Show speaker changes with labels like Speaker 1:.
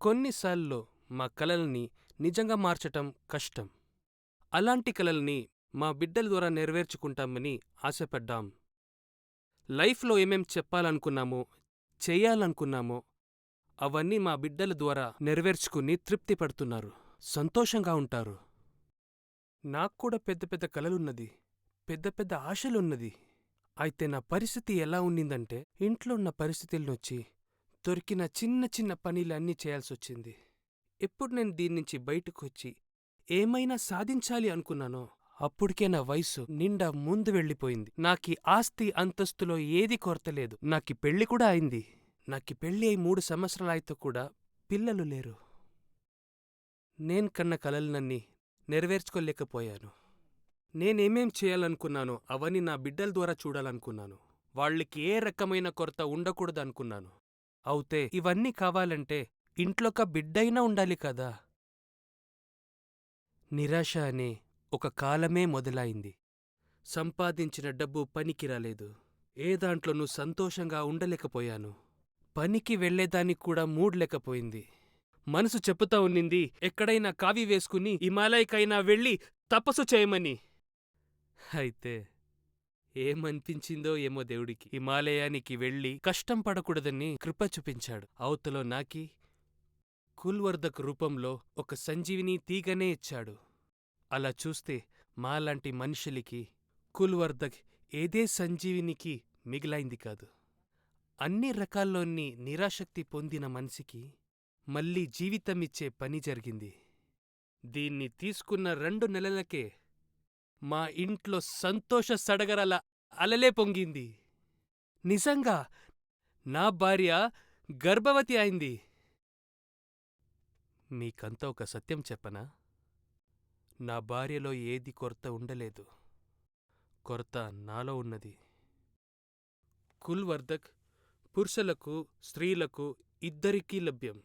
Speaker 1: కొన్నిసార్లు మా కలల్ని నిజంగా మార్చటం కష్టం. అలాంటి కలల్ని మా బిడ్డల ద్వారా నెరవేర్చుకుంటామని ఆశపడ్డాం. లైఫ్లో ఏమేం చెప్పాలనుకున్నామో చేయాలనుకున్నామో అవన్నీ మా బిడ్డల ద్వారా నెరవేర్చుకుని తృప్తి పడుతున్నారు సంతోషంగా ఉంటారు. నాక్కూడా పెద్ద పెద్ద కలలున్నది పెద్ద పెద్ద ఆశలున్నది. అయితే నా పరిస్థితి ఎలా ఉండిందంటే ఇంట్లో ఉన్న పరిస్థితుల్నొచ్చి దొరికిన చిన్న చిన్న పనిలన్నీ చేయాల్సొచ్చింది. ఎప్పుడు నేను దీన్నించి బయటకొచ్చి ఏమైనా సాధించాలి అనుకున్నానో అప్పటికే నా వయసు నిండా ముందు వెళ్ళిపోయింది. నాకీ ఆస్తి అంతస్తులో ఏది కొరతలేదు నాకి పెళ్ళి కూడా అయింది. నాకి పెళ్ళి అయి మూడు సంవత్సరాలైతే కూడా పిల్లలు లేరు. నేను కన్న కలలనన్నీ నెరవేర్చుకోలేకపోయాను. నేనేమేం చేయాలనుకున్నానో అవన్నీ నా బిడ్డల ద్వారా చూడాలనుకున్నాను. వాళ్ళకి ఏ రకమైన కొరత ఉండకూడదనుకున్నాను. అవుతే ఇవన్నీ కావాలంటే ఇంట్లోక బిడ్డైనా ఉండాలి కదా. నిరాశ అనే ఒక కాలమే మొదలైంది. సంపాదించిన డబ్బు పనికిరాలేదు. ఏ దాంట్లోనూ సంతోషంగా ఉండలేకపోయాను. పనికి వెళ్ళేదానికి కూడా మూడ్ లేకపోయింది. మనసు చెప్పుతా ఉన్నింది ఎక్కడైనా కావి వేసుకుని హిమాలయకైనా వెళ్ళి తపస్సు చేయమని. అయితే ఏమనిపించిందో ఏమో దేవుడికి. హిమాలయానికి వెళ్ళి కష్టం పడకూడదని కృప చూపించాడు. అవతలో నాకి కుల్వర్ధక్ రూపంలో ఒక సంజీవిని తీగనే ఇచ్చాడు. అలా చూస్తే మాలాంటి మనుషులకి కుల్వర్ధక్ ఏదే సంజీవినికి మిగిలైంది కాదు. అన్ని రకాల్లోని నిరాశక్తి పొందిన మనిషికి మళ్ళీ జీవితమిచ్చే పని జరిగింది. దీన్ని తీసుకున్న రెండు నెలలకే మా ఇంట్లో సంతోష సడగరల అలలే పొంగింది. నిజంగా నా భార్య గర్భవతి అయింది. మీకంతా ఒక సత్యం చెప్పనా? నా భార్యలో ఏది కొరత ఉండలేదు. కొరత నాలో ఉన్నది. కుల్వర్ధక్ పురుషులకు స్త్రీలకు ఇద్దరికీ లభ్యం.